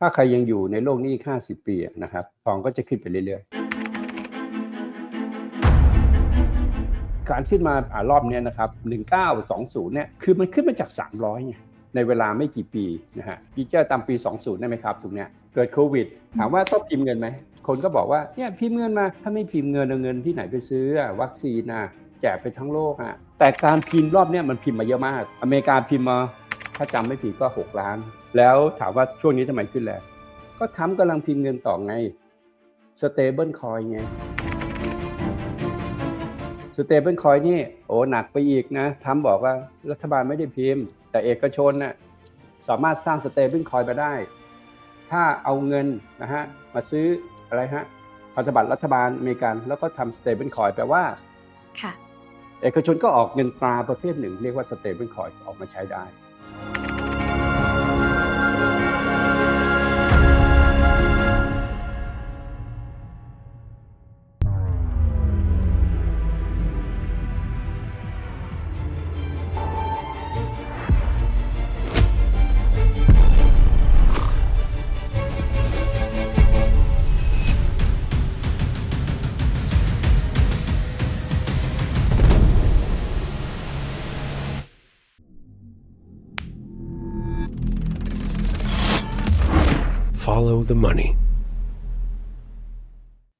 ถ้าใครยังอยู่ในโลกนี้อีกห้าสิบปีนะครับทองก็จะขึ้นไปเรื่อยๆการขึ้นมาอารอบนี้นะครับ 1920 เนี่ย คือมันขึ้นมาจาก 300ไงในเวลาไม่กี่ปีนะฮะพี่เจอตามปี 20 ได้ไหมครับตรงเนี้ย เกิดโควิด ถามว่าต้องพิมพ์เงินไหม คนก็บอกว่า เนี่ยพิมพ์เงินมา ถ้าไม่พิมพ์เงินเอาเงินที่ไหนไปซื้อวัคซีนอะแจกไปทั้งโลกอะ แต่การพิมพ์รอบเนี้ยมันพิมพ์มาเยอะมาก อเมริกาพิมพ์มา ถ้าจำไม่ผิดก็ 6 ล้าน แล้วถามว่าช่วงนี้ทำไมขึ้นแรงก็ทำกำลังพิมพ์เงินต่อไง stable coin ไง stable coin นี่โอ้หนักไปอีกนะทำบอกว่ารัฐบาลไม่ได้พิมพ์ แต่เอกชนน่ะสามารถสร้าง stable coin มาได้ ถ้าเอาเงินนะฮะมาซื้ออะไรฮะพันธบัตรรัฐบาลอเมริกัน แล้วก็ทำ stable coin แปลว่า ค่ะ เอกชนก็ออกเงินตราประเภทหนึ่ง เรียกว่า stable coin ออกมาใช้ได้ Follow the money.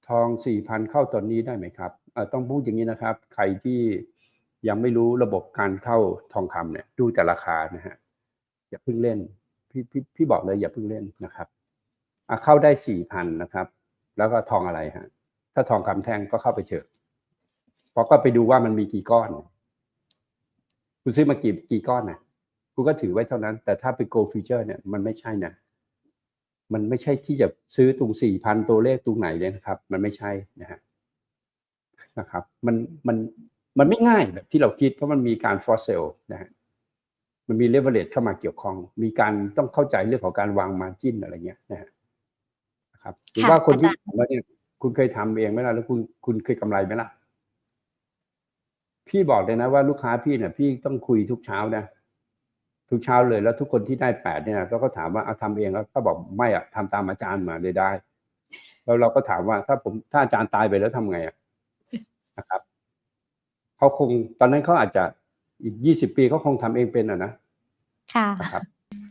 ทองสี่พันเข้าตอนนี้ได้ไหมครับต้องพูดอย่างนี้นะครับ ใครที่ยังไม่รู้ระบบการเข้าทองคำเนี่ย ดูแต่ราคานะฮะอย่าเพิ่งเล่น พี่พี่พี่บอกเลยอย่าเพิ่งเล่นนะครับเข้าได้สี่พันนะครับ แล้วก็ทองอะไรฮะถ้าทองคำแท่งก็เข้าไปเถอะเพราะก็ไปดูว่ามันมีกี่ก้อนคุณซื้อมากี่กี่ก้อนนะคุณก็ถือไว้เท่านั้น แต่ถ้าเป็น gold future เนี่ยมันไม่ใช่นะ มันไม่ใช่ที่จะซื้อตรงสี่พันตัวเลขตรงไหนเลยนะครับ มันไม่ใช่นะฮะนะครับ มันมันมันไม่ง่ายแบบที่เราคิดเพราะมันมีการฟอสเซลนะฮะมันมีเลเวลเลตเข้ามาเกี่ยวข้อง มีการต้องเข้าใจเรื่องของการวางมาจิ้นอะไรเงี้ยนะฮะนะครับหรือว่าคนที่อาจารย์ถามว่าเนี่ยคุณเคยทำเองไหมล่ะแล้วคุณคุณเคยกำไรไหมล่ะพี่บอกเลยนะว่าลูกค้าพี่เนี่ยพี่ต้องคุยทุกเช้านะ ทุกเช้าเลยแล้วทุกคนที่ได้แปดเนี่ยเราก็ถามว่าเอาทำเองแล้วก็บอกไม่อะทำตามอาจารย์มาเลยได้ แล้วเราก็ถามว่าถ้าผมถ้าอาจารย์ตายไปแล้วทำไงอะนะครับเขาคงตอนนั้นเขาอาจจะอีกยี่สิบปีเขาคงทำเองเป็นอะนะค่ะนะครับ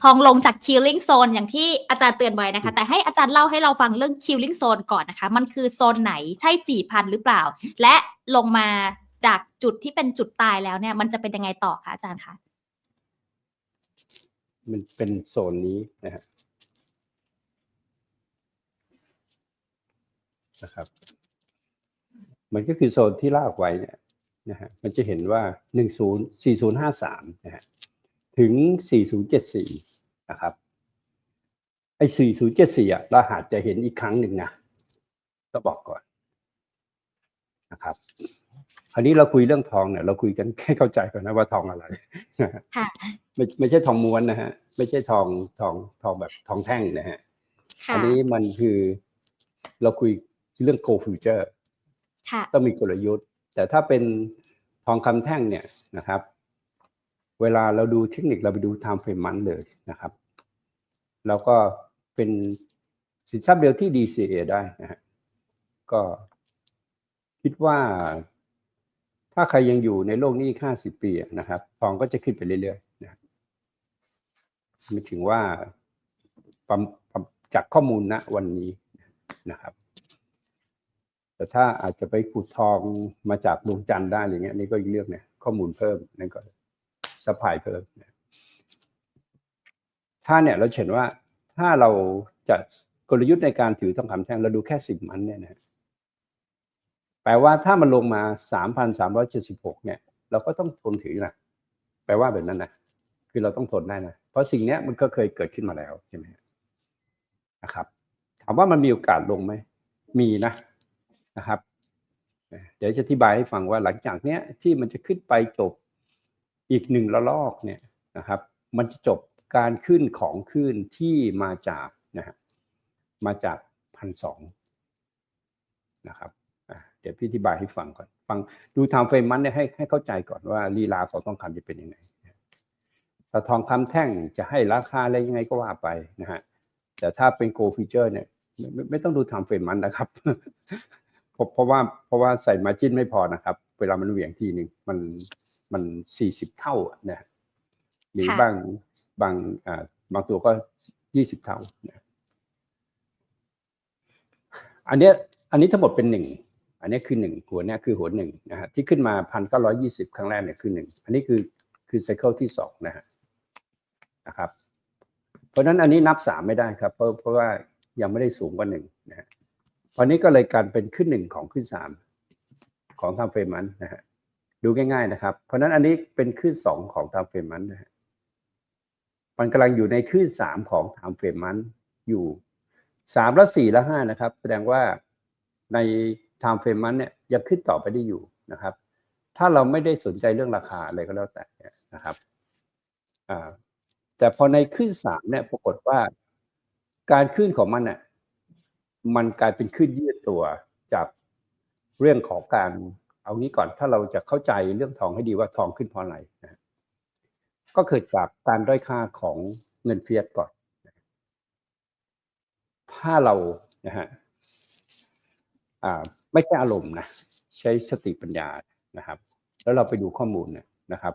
ทองลงจาก killing zone อย่างที่อาจารย์เตือนไว้นะคะ แต่ให้อาจารย์เล่าให้เราฟังเรื่อง killing zone ก่อนนะคะ มันคือโซนไหนใช่สี่พันหรือเปล่า และลงมาจากจุดที่เป็นจุดตายแล้วเนี่ย มันจะเป็นยังไงต่อคะอาจารย์คะ มันเป็นโซนนี้นะฮะนะครับ มันก็คือโซนที่ลากไว้เนี่ยนะฮะมันจะเห็นว่าหนึ่งศูนย์สี่ศูนย์ห้าสามนะฮะถึงสี่ศูนย์เจ็ดสี่นะครับ ไอ้สี่ศูนย์เจ็ดสี่อะเราอาจจะเห็นอีกครั้งหนึ่งนะก็บอกก่อนนะครับ ราวนี้เราคุยเรื่องทองเนี่ยเราคุยกันแค่เข้าใจก่อนนะว่าทองอะไรค่ะไม่ไม่ใช่ทองม้วนนะฮะ ไม่ใช่ทองทองทองแบบทองแท่งนะฮะค่ะอันี้มันคือเราคุยเรื่อง gold future ค่ะต้องมีกลยุทธ์ แต่ถ้าเป็นทองคำแท่งเนี่ยนะครับ เวลาเราดูเทคนิคเราไปดู time frame มันเลยนะครับ แล้วก็เป็นสินทรัพย์เดียวที่ DCA ได้นะฮะก็คิดว่า ถ้าใครยังอยู่ในโลกนี้อีกห้าสิบปีนะครับ ทองก็จะขึ้นไปเรื่อยๆนะไม่ถึงว่าจากข้อมูลณวันนี้นะครับ แต่ถ้าอาจจะไปขุดทองมาจากดวงจันทร์ได้อะไรเงี้ยนี่ก็อีกเรื่องเนี่ยข้อมูลเพิ่มนั่นก็สปายเพิ่มนะถ้าเนี่ยเราเห็นว่าถ้าเราจะกลยุทธ์ในการถือทองคำแท่งเราดูแค่สิบมันเนี่ยนะ แปลว่าถ้ามันลงมาสามพันสามร้อยเนี่ย เราก็ต้องทนถือนะแปลว่าแบบนั้นนะคือเราต้องทนได้นะ เพราะสิ่งนี้มันก็เคยเกิดขึ้นมาแล้วใช่ไหมนะครับ ถามว่ามันมีโอกาสลงไหม มีนะนะครับ เดี๋ยวจะอธิบายให้ฟังว่าหลังจากเนี้ยที่มันจะขึ้นไปจบอีกหนึ่งระลอกเนี่ยนะครับ มันจะจบการขึ้นของขึ้นที่มาจากนะฮะมาจากพันสองนะครับ ดี๋ยวพี่อธิบายให้ฟังก่อน ฟังดูทางเฟรมมันเนี่ยให้ให้เข้าใจก่อนว่าลีลาของทองคำจะเป็นยังไงแต่ทองคำแท่งจะให้ราคาอะไรยังไงก็ว่าไปนะฮะแต่ถ้าเป็น Go Future เนี่ยไม่ไม่ไม่ต้องดู time frame มันนะครับเพราะเพราะว่าเพราะว่าใส่ margin ไม่พอนะครับ เวลามันเหวี่ยงทีหนึ่งมันมันสี่สิบเท่าอะนะหรือค่ะบางบางอ่าบางตัวก็ยี่สิบเท่านะอันเนี้ยอันนี้ทั้งหมดเป็นหนึ่ง อันนี้คือหนึ่งหัวเนี้ยคือหัวหนึ่งนะฮะที่ขึ้นมาพันเก้าร้อยยี่สิบครั้งแรกเนี่ยคือหนึ่งอันนี้คือคือไซเคิลที่สองนะฮะนะครับ เพราะฉะนั้นอันนี้นับสามไม่ได้ครับ เพราะเพราะว่ายังไม่ได้สูงกว่าหนึ่งนะฮะตอนนี้ก็เลยการเป็นขึ้นหนึ่งของขึ้นสามของทำเฟรมมันนะฮะดูง่ายๆนะครับ เพราะฉะนั้นอันนี้เป็นขึ้นสองของทำเฟรมมันนะฮะมันกำลังอยู่ในขึ้นสามของทำเฟรมมันอยู่สามและสี่และห้านะครับ แสดงว่าใน time frame มันเนี่ยยังขึ้นต่อไปได้อยู่นะครับ ถ้าเราไม่ได้สนใจเรื่องราคาอะไรก็แล้วแต่นะครับแต่พอในขึ้นสามเนี่ยปรากฏว่า การขึ้นของมันเนี่ยมันกลายเป็นขึ้นยืดตัวจากเรื่องของการเอางี้ก่อนถ้าเราจะเข้าใจเรื่องทองให้ดีว่าทองขึ้นเพราะอะไรนะก็เกิดจากการด้อยค่าของเงินเฟียสก่อน ถ้าเรานะฮะอ่า ไม่ใช่อารมณ์นะใช้สติปัญญานะครับ แล้วเราไปดูข้อมูลนะครับ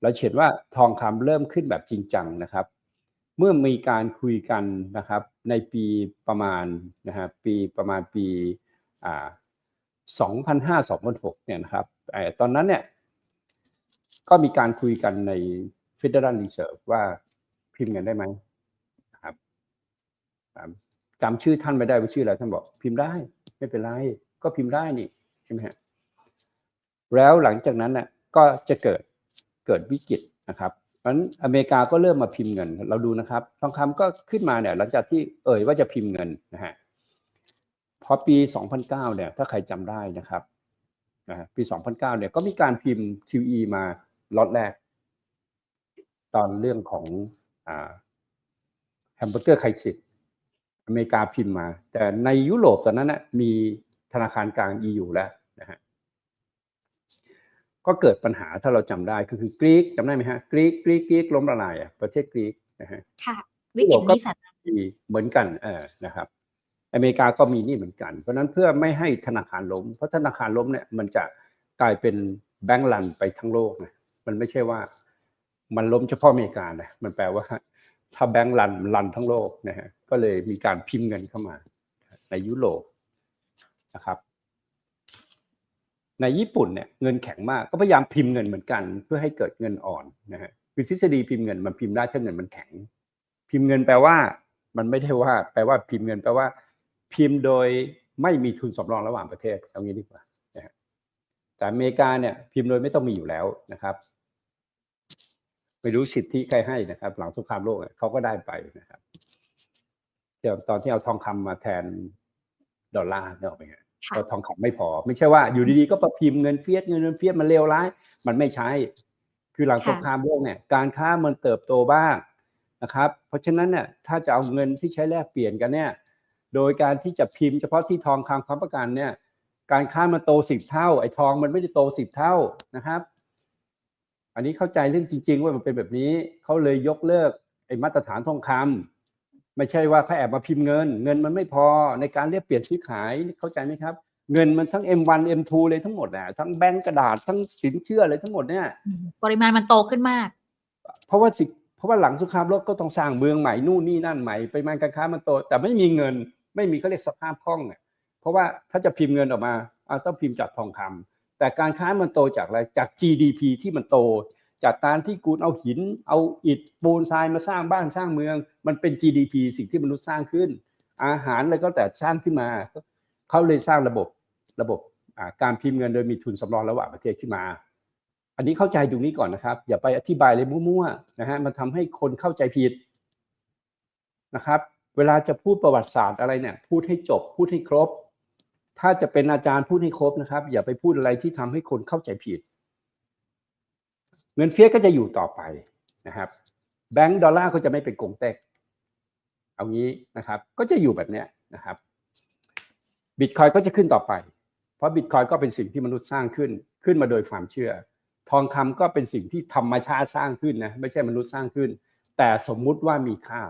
เราเห็นว่าทองคำเริ่มขึ้นแบบจริงจังนะครับ เมื่อมีการคุยกันนะครับ ในปีประมาณนะฮะปีประมาณปีอ่า2005-2006เนี่ยนะครับไอตอนนั้นเนี่ยก็มีการคุยกันใน Federal Reserve ว่าพิมพ์เงินได้ไหมครับจำชื่อท่านไม่ได้ว่าชื่ออะไรท่านบอก พิมพ์ได้ไม่เป็นไร ก็พิมพ์ได้นี่ใช่ไหมฮะแล้วหลังจากนั้นน่ะก็จะเกิดเกิดวิกฤตนะครับเพราะนั้นอเมริกาก็เริ่มมาพิมพ์เงิน เราดูนะครับ ทองคำก็ขึ้นมาเนี่ยหลังจากที่เอ่ยว่าจะพิมพ์เงินนะฮะพอปี 2009 เนี่ย ถ้าใครจำได้นะครับนะฮะปี 2009 เนี่ยก็มีการพิมพ์ QE มาล็อตแรก ตอนเรื่องของอ่าแฮมเบอร์เกอร์ไคซิสอเมริกาพิมพ์มา แต่ในยุโรปตอนนั้นนะมี ธนาคารกลาง EU แล้วนะฮะก็เกิดปัญหาถ้าเราจำได้ก็คือกรีกจำได้ไหมฮะกรีกกรีกกรีกล้มละลายอะประเทศกรีกนะฮะค่ะวิกฤตหนี้สัตว์มีเหมือนกันเออนะครับ อเมริกาก็มีนี่เหมือนกัน เพราะฉะนั้นเพื่อไม่ให้ธนาคารล้ม เพราะธนาคารล้มเนี่ยมันจะกลายเป็นแบงก์รันไปทั้งโลกนะมันไม่ใช่ว่ามันล้มเฉพาะอเมริกานะมันแปลว่า ถ้าแบงก์รันรันทั้งโลกนะฮะก็เลยมีการพิมพ์เงินเข้ามา ในยุโรป นะครับในญี่ปุ่นเนี่ยเงินแข็งมากก็พยายามพิมพ์เงินเหมือนกัน เพื่อให้เกิดเงินอ่อนนะฮะคือทฤษฎีพิมพ์เงินมันพิมพ์ได้ถ้าเงินมันแข็ง พิมพ์เงินแปลว่า มันไม่ได้ว่า แปลว่าพิมพ์เงินแปลว่า พิมพ์โดยไม่มีทุนสำรองระหว่างประเทศเอางี้ดีกว่านะฮะแต่อเมริกาเนี่ยพิมพ์โดยไม่ต้องมีอยู่แล้วนะครับไม่รู้สิทธิใครให้นะครับ หลังสงครามโลกเขาก็ได้ไปนะครับเดี๋ยวตอนที่เอาทองคำมาแทน ดอลลาร์เนี่ยหรอกไหมฮะค่ะก็ทองคำไม่พอ ไม่ใช่ว่าอยู่ดีๆก็ประพิมพ์เงินเฟียสเงินเฟียสมันเลวร้าย มันไม่ใช่คือหลังค่ะสงครามโลกเนี่ยการค้ามันเติบโตบ้างนะครับ เพราะฉะนั้นเนี่ยถ้าจะเอาเงินที่ใช้แลกเปลี่ยนกันเนี่ย โดยการที่จะพิมพ์เฉพาะที่ทองคำค้ำประกันเนี่ย การค้ามันโตสิบเท่า ไอ้ทองมันไม่ได้โตสิบเท่านะครับ อันนี้เข้าใจเรื่องจริง ๆ ว่ามันเป็นแบบนี้เขาเลยยกเลิกไอ้มาตรฐานทองคำ ไม่ใช่ว่าเขาแอบมาพิมพ์เงิน เงินมันไม่พอในการเรียกเปลี่ยนซื้อขายเข้าใจไหมครับ เงินมันทั้ง M1 M2 เลยทั้งหมดอะทั้งแบงก์กระดาษทั้งสินเชื่อเลยทั้งหมดเนี่ยอืมปริมาณมันโตขึ้นมาก เพราะว่าสิเพราะว่าหลังสงครามโลกก็ต้องสร้างเมืองใหม่นู่นนี่นั่นใหม่ปริมาณการค้ามันโต แต่ไม่มีเงินไม่มีเขาเรียกสภาพคล่องเนี่ยเพราะว่าถ้าจะพิมพ์เงินออกมาอะต้องพิมพ์จากทองคำแต่การค้ามันโตจากอะไรจาก GDP ที่มันโต จากการที่กูเอาหิน เอาอิฐปูนทรายมาสร้างบ้านสร้างเมือง มันเป็น GDP สิ่งที่มนุษย์สร้างขึ้น อาหารอะไรก็แต่สร้างขึ้นมา เขาเลยสร้างระบบระบบการพิมพ์เงินโดยมีทุนสำรองระหว่างประเทศขึ้นมา อันนี้เข้าใจตรงนี้ก่อนนะครับ อย่าไปอธิบายเลยมั่วๆนะฮะมันทำให้คนเข้าใจผิดนะครับ เวลาจะพูดประวัติศาสตร์อะไรเนี่ย พูดให้จบ พูดให้ครบ ถ้าจะเป็นอาจารย์พูดให้ครบนะครับ อย่าไปพูดอะไรที่ทำให้คนเข้าใจผิด เงินเฟ้อก็จะอยู่ต่อไปนะครับแบงก์ดอลลาร์ก็จะไม่เป็นกงเต็กเอางี้นะครับ ก็จะอยู่แบบเนี้ยนะครับบิตคอยก็จะขึ้นต่อไป เพราะบิตคอยก็เป็นสิ่งที่มนุษย์สร้างขึ้นขึ้นมาโดยความเชื่อ ทองคำก็เป็นสิ่งที่ธรรมชาติสร้างขึ้นนะไม่ใช่มนุษย์สร้างขึ้น แต่สมมุติว่ามีค่า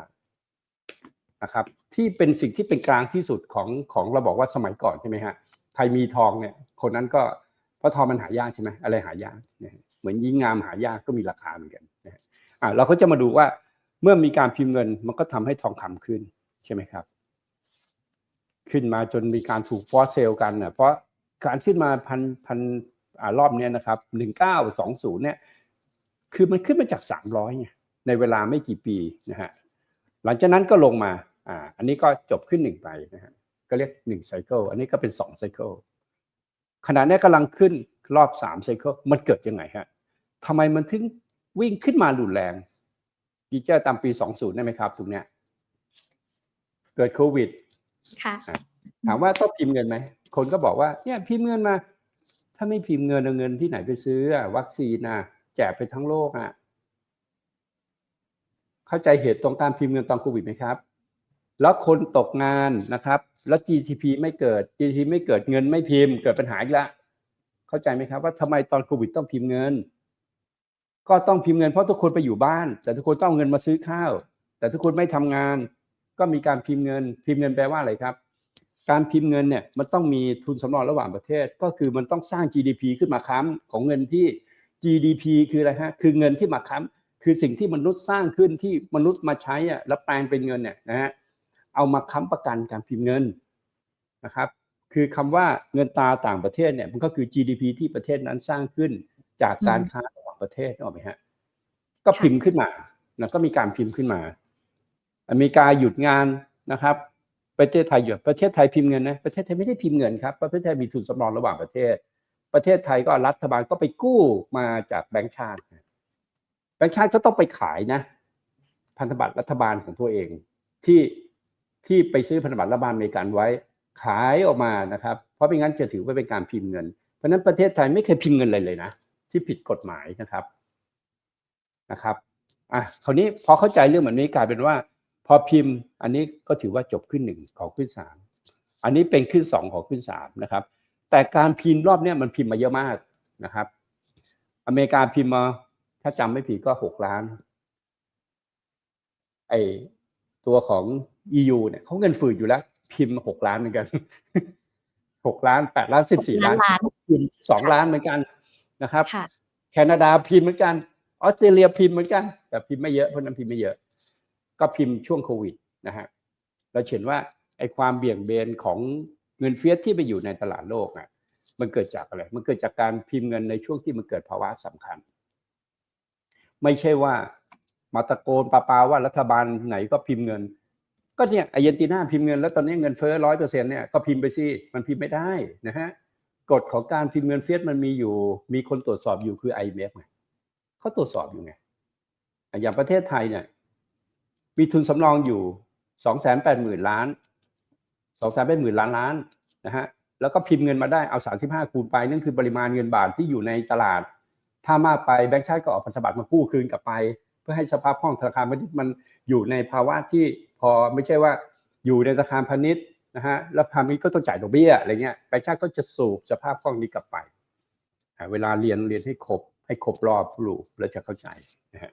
นะครับ ที่เป็นสิ่งที่เป็นกลางที่สุดของของเราบอกว่าสมัยก่อนใช่ไหมฮะใครมีทองเนี่ย คนนั้นก็เพราะทองมันหายากใช่ไหมอะไรหายากเนะฮะ เหมือนยิ่งงามหายากก็มีราคาเหมือนกันนะอ่าเราก็จะมาดูว่าเมื่อมีการพิมพ์เงินมันก็ทำให้ทองคำขึ้นใช่ไหมครับ ขึ้นมาจนมีการถูกฟอสเซลกันนะเพราะการขึ้นมาพันพันอ่ารอบเนี้ยนะครับหนึ่งเก้าสองศูนย์เนี่ย คือมันขึ้นมาจากสามร้อยไงในเวลาไม่กี่ปีนะฮะหลังจากนั้นก็ลงมาอ่าอันนี้ก็จบขึ้นหนึ่งไปนะฮะก็เรียกหนึ่งไซเคิลอันนี้ก็เป็นสองไซเคิลขณะนี้กำลังขึ้น รอบสามไซเคิลมันเกิดยังไงฮะทำไมมันถึงวิ่งขึ้นมารุนแรงกีเจอร์ตามปีสองศูนย์ได้ไหมครับตรงเนี้ยเกิดโควิดค่ะถามว่าต้องพิมพ์เงินไหม คนก็บอกว่าเนี่ยพิมพ์เงินมา ถ้าไม่พิมพ์เงินเอาเงินที่ไหนไปซื้ออะวัคซีนอะแจกไปทั้งโลกอะ เข้าใจเหตุตรงการพิมพ์เงินตอนโควิดไหมครับ แล้วคนตกงานนะครับ แล้ว GDP ไม่เกิด GDP ไม่เกิดเงินไม่พิมพ์เกิดปัญหาอีกละ เข้าใจไหมครับว่าทำไมตอนโควิดต้องพิมพ์เงิน ก็ต้องพิมพ์เงินเพราะทุกคนไปอยู่บ้าน แต่ทุกคนต้องเงินมาซื้อข้าว แต่ทุกคนไม่ทำงาน ก็มีการพิมพ์เงิน พิมพ์เงินแปลว่าอะไรครับ การพิมพ์เงินเนี่ยมันต้องมีทุนสำรองระหว่างประเทศ ก็คือมันต้องสร้าง GDP ขึ้นมาค้ำของเงินที่ GDP คืออะไรฮะคือเงินที่มาค้ำคือสิ่งที่มนุษย์สร้างขึ้นที่มนุษย์มาใช้อะแล้วแปลงเป็นเงินเนี่ยนะฮะเอามาค้ำประกันการพิมพ์เงินนะครับ คือคำว่าเงินตราต่างประเทศเนี่ยมันก็คือ GDP ที่ประเทศนั้นสร้างขึ้นจากการค้าระหว่างประเทศนึกออกไหมฮะก็พิมพ์ขึ้นมาแล้วก็มีการพิมพ์ขึ้นมา อเมริกาหยุดงานนะครับ ประเทศไทยหยุดประเทศไทยพิมพ์เงินนะประเทศไทยไม่ได้พิมพ์เงินครับประเทศไทยมีทุนสำรองระหว่างประเทศ ประเทศไทยก็รัฐบาลก็ไปกู้มาจากแบงก์ชาติแบงก์ชาติก็ต้องไปขายนะ พันธบัตรรัฐบาลของตัวเองที่ที่ไปซื้อพันธบัตรรัฐบาลอเมริกันไว้ ขายออกมานะครับ เพราะไม่งั้นจะถือว่าเป็นการพิมพ์เงิน เพราะนั้นประเทศไทยไม่เคยพิมพ์เงินเลยเลยนะ ที่ผิดกฎหมายนะครับนะครับอะคราวนี้พอเข้าใจเรื่องแบบนี้กลายเป็นว่า พอพิมพ์อันนี้ก็ถือว่าจบขึ้นหนึ่งของขึ้นสามอันนี้เป็นขึ้นสองของขึ้นสามนะครับ แต่การพิมพ์รอบเนี้ยมันพิมพ์มาเยอะมากนะครับ อเมริกาพิมพ์มาถ้าจำไม่ผิดก็หกล้านไอตัวของ EU เนี่ยเขาเงินฝืดอยู่แล้ว พิมพ์หกล้านเหมือนกันหกล้านแปดล้านสิบสี่ล้านล้านพิมพ์สองล้านเหมือนกันนะครับค่ะแคนาดาพิมพ์เหมือนกันออสเตรเลียพิมพ์เหมือนกัน แต่พิมพ์ไม่เยอะเพราะนั้นพิมพ์ไม่เยอะ ก็พิมพ์ช่วงโควิดนะฮะเราเห็นว่าไอ้ความเบี่ยงเบนของเงินเฟียสที่ไปอยู่ในตลาดโลกอะมันเกิดจากอะไร มันเกิดจากการพิมพ์เงินในช่วงที่มันเกิดภาวะสำคัญ ไม่ใช่ว่ามาตะโกนปาปาว่ารัฐบาลไหนก็พิมพ์เงิน ก็เนี่ยอาร์เจนตินาพิมพ์เงินแล้วตอนนี้เงินเฟ้อร้อยเปอร์เซ็นเนี่ยก็พิมพ์ไปสิมันพิมพ์ไม่ได้นะฮะกฎของการพิมพ์เงินเฟียสมันมีอยู่ มีคนตรวจสอบอยู่คือ IMF ไงเขาตรวจสอบอยู่ไงอย่างประเทศไทยเนี่ยมีทุนสำรองอยู่สองแสนแปดหมื่นล้านสองแสนแปดหมื่นล้านล้านนะฮะแล้วก็พิมพ์เงินมาได้เอาสามสิบห้าคูณไปนั่นคือปริมาณเงินบาทที่อยู่ในตลาด ถ้ามากไปแบงก์ชาติก็ออกพันธบัตรมากู้คืนกลับไป เพื่อให้สภาพคล่องธนาคารพาณิชย์มันอยู่ในภาวะที่ พอไม่ใช่ว่าอยู่ในธนาคารพาณิชย์นะฮะแล้วพาณิชย์ก็ต้องจ่ายดอกเบี้ยอะไรเงี้ยแบงก์ชาติก็จะสูบสภาพคล่องนี้กลับไปอ่าเวลาเรียนเรียนให้ครบให้ครบรอบรูปแล้วจะเข้าใจนะฮะ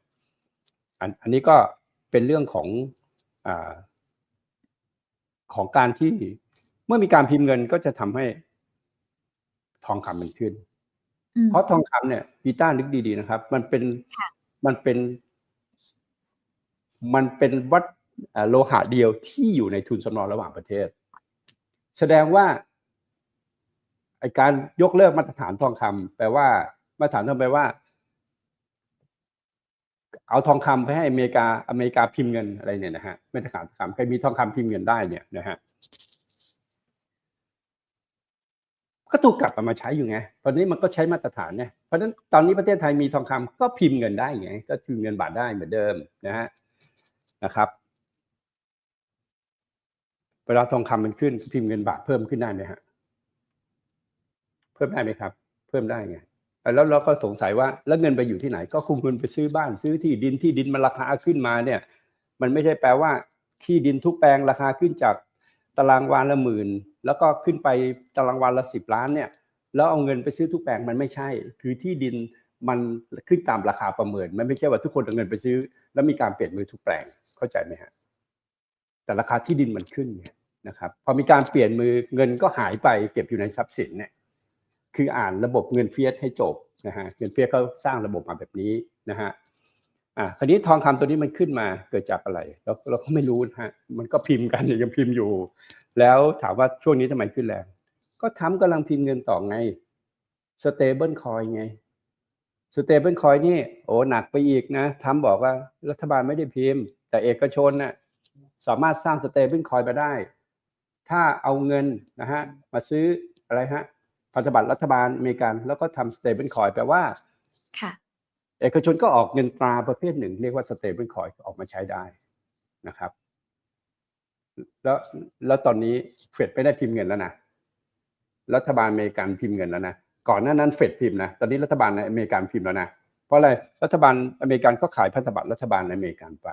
อันอันนี้ก็เป็นเรื่องของอ่าของการที่เมื่อมีการพิมพ์เงินก็จะทำให้ทองคำมันขึ้นอืมเพราะทองคำเนี่ยพีต้านึกดีๆนะครับ มันเป็นค่ะมันเป็น มันเป็นวัดเอ่อ โลหะเดียวที่อยู่ในทุนสำรองระหว่างประเทศ แสดงว่าการยกเลิกมาตรฐานทองคำแปลว่า มาตรฐานทองแปลว่า เอาทองคำไปให้อเมริกาอเมริกาพิมพ์เงินอะไรเนี่ยนะฮะมาตรฐานทองคำใครมีทองคำพิมพ์เงินได้เนี่ยนะฮะก็ถูกกลับมาใช้อยู่ไงตอนนี้มันก็ใช้มาตรฐานเนี่ยเพราะฉะนั้นตอนนี้ประเทศไทยมีทองคำก็พิมพ์เงินได้ไงก็คือเงินบาทได้เหมือนเดิมนะฮะนะครับ เวลาทองคำมันขึ้นพิมพ์เงินบาทเพิ่มขึ้นได้ไหมฮะเพิ่มได้ไหมครับ เพิ่มได้ไงแล้วเราก็สงสัยว่าแล้วเงินไปอยู่ที่ไหน ก็คงเงินไปซื้อบ้านซื้อที่ดินที่ดินมันราคาขึ้นมาเนี่ย มันไม่ใช่แปลว่าที่ดินทุกแปลงราคาขึ้นจากตารางวาละหมื่น แล้วก็ขึ้นไปตารางวาละสิบล้านเนี่ย แล้วเอาเงินไปซื้อทุกแปลงมันไม่ใช่ คือที่ดินมันขึ้นตามราคาประเมิน มันไม่ใช่ว่าทุกคนเอาเงินไปซื้อ แล้วมีการเปลี่ยนมือทุกแปลงเข้าใจไหมฮะ แต่ราคาที่ดินมันขึ้นไงนะครับพอมีการเปลี่ยนมือเงินก็หายไปเก็บอยู่ในทรัพย์สินเนี่ยคืออ่านระบบเงินเฟียสให้จบนะฮะเงินเฟียสเขาสร้างระบบมาแบบนี้นะฮะอ่าคราวนี้ทองคำตัวนี้มันขึ้นมาเกิดจากอะไรเราเราก็ไม่รู้นะฮะมันก็พิมพ์กันยังพิมพ์อยู่ แล้วถามว่าช่วงนี้ทำไมขึ้นแรงก็ทำกำลังพิมพ์เงินต่อไง stable coin ไง stable coin นี่โอ้หนักไปอีกนะทำบอกว่ารัฐบาลไม่ได้พิมพ์ แต่เอกชนน่ะ สามารถสร้าง stable coin มาได้ ถ้าเอาเงินนะฮะมาซื้ออะไรฮะพันธบัตรรัฐบาลอเมริกัน แล้วก็ทำ stable coin แปลว่าค่ะเอกชนก็ออกเงินตราประเภทหนึ่ง เรียกว่า stable coin ออกมาใช้ได้นะครับ แล้วแล้วตอนนี้เฟดไม่ได้พิมพ์เงินแล้วนะรัฐบาลอเมริกันพิมพ์เงินแล้วนะก่อนหน้านั้นเฟดพิมพ์นะตอนนี้รัฐบาลในอเมริกันพิมพ์แล้วนะเพราะอะไรรัฐบาลอเมริกันก็ขายพันธบัตรรัฐบาลในอเมริกันไป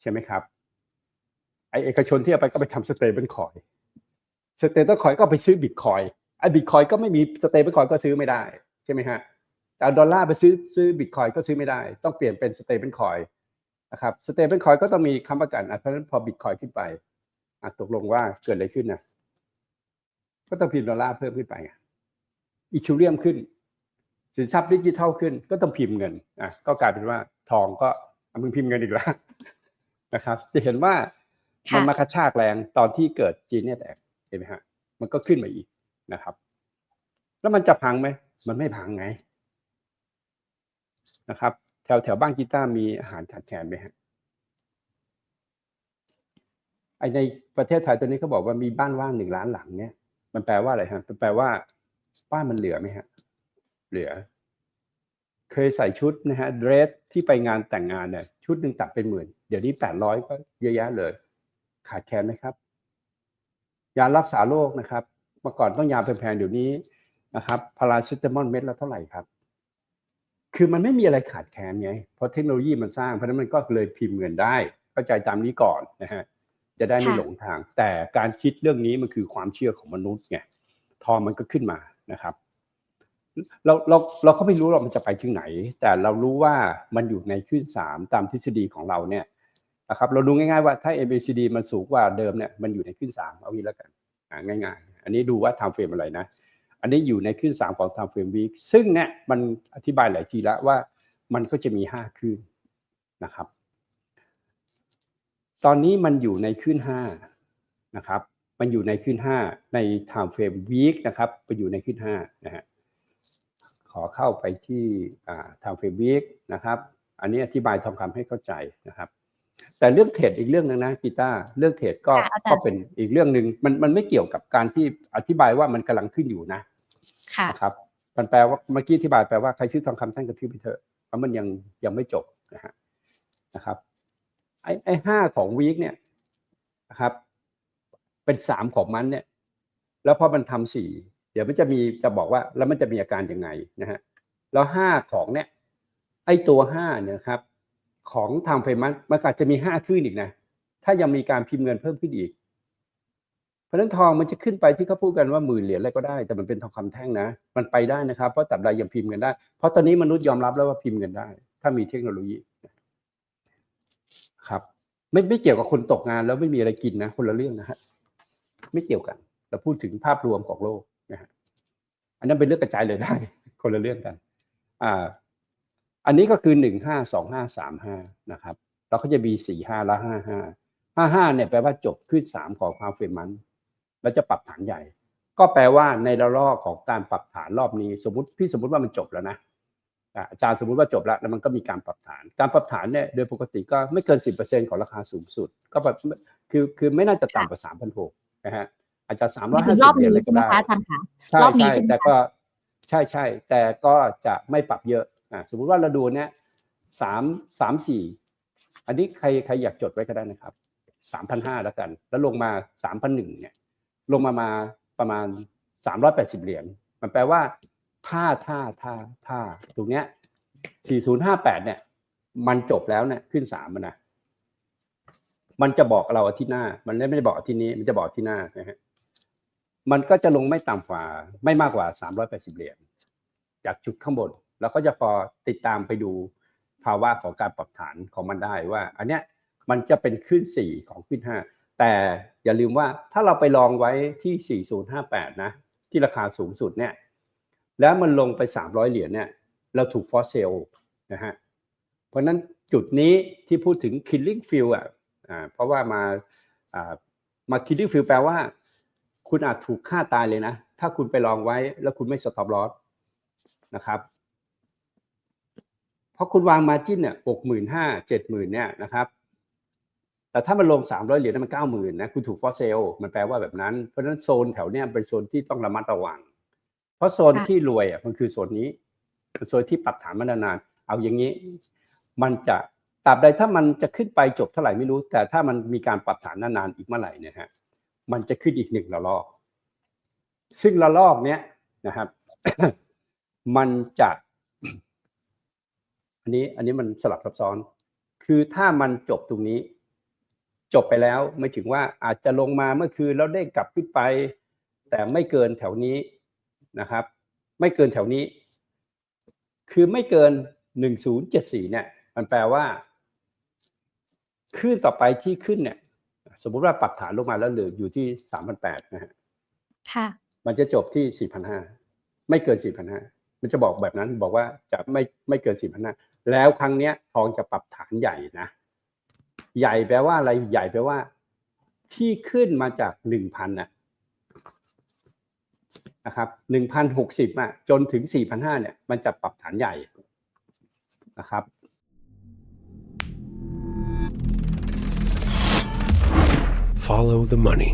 ใช่ไหมครับ ไอเอกชนที่เอาไปก็ไปทำสเตเบิลคอยสเตเบิลคอยก็ไปซื้อบิตคอยไอบิตคอยก็ไม่มีสเตเบิลคอยก็ซื้อไม่ได้ใช่ไหมฮะแต่เอาดอลลาร์ไปซื้อซื้อบิตคอยก็ซื้อไม่ได้ ต้องเปลี่ยนเป็นสเตเบิลคอยนะครับสเตเบิลคอยก็ต้องมีค้ำประกันเพราะฉะนั้นพอบิตคอยขึ้นไปตกลงว่าเกิดอะไรขึ้นนะก็ต้องพิมพ์ดอลลาร์เพิ่มขึ้นไปอีทิเรียมขึ้น สินทรัพย์ดิจิทัลขึ้น ก็ต้องพิมพ์เงินอะก็กลายเป็นว่าทองก็อะมึงพิมพ์เงินอีกแล้วนะครับ จะเห็นว่า มันมากระชากแรงตอนที่เกิดจีนเนี่ยแตกเห็นไหมฮะ มันก็ขึ้นมาอีกนะครับ แล้วมันจะพังไหม มันไม่พังไงนะครับ แถวแถวบ้านกีตามีอาหารขาดแคลนไหมฮะไอในประเทศไทยตอนนี้เขาบอกว่ามีบ้านว่างหนึ่งล้านหลังเนี่ย มันแปลว่าอะไรฮะมันแปลว่าบ้านมันเหลือไหมฮะ เหลือ เคยใส่ชุดนะฮะเดรสที่ไปงานแต่งงานเนี่ยชุดหนึ่งตัดเป็นหมื่น เดี๋ยวนี้แปดร้อยก็เยอะแยะเลย ขาดแคลนไหมครับ ยารักษาโรคนะครับเมื่อก่อนต้องยาแพงๆเดี๋ยวนี้นะครับพาราเซตามอลเม็ดละเท่าไหร่ครับ คือมันไม่มีอะไรขาดแคลนไงเพราะเทคโนโลยีมันสร้างเพราะฉะนั้นมันก็เลยพิมพ์เงินได้เข้าใจตามนี้ก่อนนะฮะจะได้ไม่ค่ะหลงทาง แต่การคิดเรื่องนี้มันคือความเชื่อของมนุษย์ไงทองมันก็ขึ้นมานะครับ เราเราเราก็ไม่รู้หรอกมันจะไปถึงไหน แต่เรารู้ว่ามันอยู่ในคลื่นสามตามทฤษฎีของเราเนี่ย นะครับเราดูง่ายๆว่าถ้า MACD มันสูงกว่าเดิมเนี่ยมันอยู่ในคลื่นสามเอางี้แล้วกันง่ายๆ อันนี้ดูว่า time frame อะไรนะ อันนี้อยู่ในคลื่นสามของ time frame week ซึ่งเนี่ยมันอธิบายหลายทีแล้วว่ามันก็จะมีห้าคลื่นนะครับ ตอนนี้มันอยู่ในคลื่นห้านะครับ มันอยู่ในคลื่นห้าใน time frame week นะครับไปอยู่ในคลื่นห้านะฮะขอเข้าไปที่อ่า time frame week นะครับ อันนี้อธิบายทองคำให้เข้าใจนะครับ แต่เรื่องเทรดอีกเรื่องหนึงนะกีตาร์เรื่องเทรดก็ค่ะอาจารย์ก็เป็นอีกเรื่องหนึ่งมันมันไม่เกี่ยวกับการที่อธิบายว่ามันกำลังขึ้นอยู่นะค่ะนะครับมันแปลว่าเมื่อกี้อธิบายแปลว่าใครซื้อทองคำท่านกระทืบไปเถอะเพราะมันยังยังไม่จบนะฮะนะครับ ไอ้ไอ้ห้าของวีคเนี่ยนะครับ เป็นสามของมันเนี่ย แล้วพอมันทำสี่เดี๋ยวมันจะมีจะบอกว่าแล้วมันจะมีอาการยังไงนะฮะแล้วห้าของเนี่ย ไอ้ตัวห้าเนี่ยนะครับ ของทางไฟมันมันอาจจะมีห้าขึ้นอีกนะ ถ้ายังมีการพิมพ์เงินเพิ่มขึ้นอีก เพราะนั้นทองมันจะขึ้นไปที่เขาพูดกันว่าหมื่นเหรียญอะไรก็ได้ แต่มันเป็นทองคำแท่งนะ มันไปได้นะครับเพราะตับใดยังพิมพ์เงินได้ เพราะตอนนี้มนุษย์ยอมรับแล้วว่าพิมพ์เงินได้ ถ้ามีเทคโนโลยีครับ ไม่ไม่เกี่ยวกับคนตกงานแล้วไม่มีอะไรกินนะ คนละเรื่องนะฮะไม่เกี่ยวกัน เราพูดถึงภาพรวมของโลกนะฮะอันนั้นเป็นเรื่องกระจายเลยได้ คนละเรื่องกัน อ่า อันนี้ก็คือหนึ่งห้าสองห้าสามห้านะครับแล้วก็จะมีสี่ห้าและห้าห้าห้าห้าเนี่ยแปลว่าจบขึ้นสามของความเฟรมันแล้วจะปรับฐานใหญ่ ก็แปลว่าในระลอกของการปรับฐานรอบนี้ สมมติพี่สมมติว่ามันจบแล้วนะอะอาจารย์สมมติว่าจบแล้วแล้วมันก็มีการปรับฐาน การปรับฐานเนี่ยโดยปกติก็ไม่เกินสิบเปอร์เซ็นของราคาสูงสุด ก็แบบคือคือไม่น่าจะต่ำกว่าสามพันหกนะฮะอาจจะสามร้อยถึห้างสิรบอบเหรียญนี้เลยใช่ก็ไหมได้คะอาจารย์คะใช่รอบนี้ใช่ใช่ไหมแต่คะก็ใช่ใช่แต่ก็จะไม่ปรับเยอะอ่า สมมุติว่าเราดูเนี้ยสามสามสี่อันนี้ใครใครอยากจดไว้ก็ได้นะครับสามพันห้าแล้วกัน แล้วลงมาสามพันหนึ่งเนี่ย ลงมามาประมาณสามร้อยแปดสิบเหรียญมันแปลว่าถ้าถ้าถ้าถ้าตรงเนี้ยสี่ศูนย์ห้าแปดเนี่ย มันจบแล้วเนี่ยขึ้นสามมันนะมันจะบอกเราอาทิตย์หน้า มันไม่ได้บอกอาทิตย์นี้ มันจะบอกทิตย์หน้านะฮะมันก็จะลงไม่ต่ำกว่า ไม่มากกว่า380เหรียญจากจุดข้างบน แล้วก็จะพอติดตามไปดูภาวะของการปรับฐานของมันได้ว่า อันเนี้ยมันจะเป็นขึ้นสี่ของขึ้นห้าแต่อย่าลืมว่าถ้าเราไปลองไว้ที่ 4058 นะ ที่ราคาสูงสุดเนี่ย แล้วมันลงไป 300 เหรียญเนี่ย เราถูกฟอสเซลนะฮะ เพราะนั้นจุดนี้ที่พูดถึง killing field อะอ่าเพราะว่ามาอ่ามา killing field แปลว่า คุณอาจถูกฆ่าตายเลยนะ ถ้าคุณไปลองไว้แล้วคุณไม่ stop loss นะครับ เพราะคุณวางมาจิ้นเนี่ยหกหมื่นห้าเจ็ดหมื่นเนี่ยนะครับ แต่ถ้ามันลงสามร้อยเหรียญมันเก้าหมื่นนะคุณถูกฟอสเซลมันแปลว่าแบบนั้น เพราะฉะนั้นโซนแถวเนี้ยเป็นโซนที่ต้องระมัดระวัง เพราะโซนที่รวยอะมันคือโซนนี้โซนที่ปรับฐานมานานๆเอาอย่างนี้ มันจะตราบใดถ้ามันจะขึ้นไปจบเท่าไหร่ไม่รู้ แต่ถ้ามันมีการปรับฐานนานๆอีกเมื่อไหร่เนี่ยฮะมันจะขึ้นอีกหนึ่งระลอก ซึ่งระลอกเนี้ยนะครับ มันจะ อันนี้อันนี้มันสลับซับซ้อน คือถ้ามันจบตรงนี้ จบไปแล้วไม่ถึงว่าอาจจะลงมาเมื่อคืนแล้วได้กลับขึ้นไป แต่ไม่เกินแถวนี้นะครับ ไม่เกินแถวนี้ คือไม่เกินหนึ่งศูนย์เจ็ดสี่เนี่ย มันแปลว่าขึ้นต่อไปที่ขึ้นเนี่ย สมมุติว่าปรับฐานลงมาแล้วเหลืออยู่ที่สามพันแปดนะฮะค่ะ มันจะจบที่4,500ไม่เกิน4,500มันจะบอกแบบนั้นบอกว่าจะไม่ไม่เกิน4,500 แล้วครั้งเนี้ยทองจะปรับฐานใหญ่นะ ใหญ่แปลว่าอะไรใหญ่แปลว่า ที่ขึ้นมาจาก1,000น่ะนะครับ1,060อะจนถึง4,500เนี่ย มันจะปรับฐานใหญ่นะครับ Follow the money.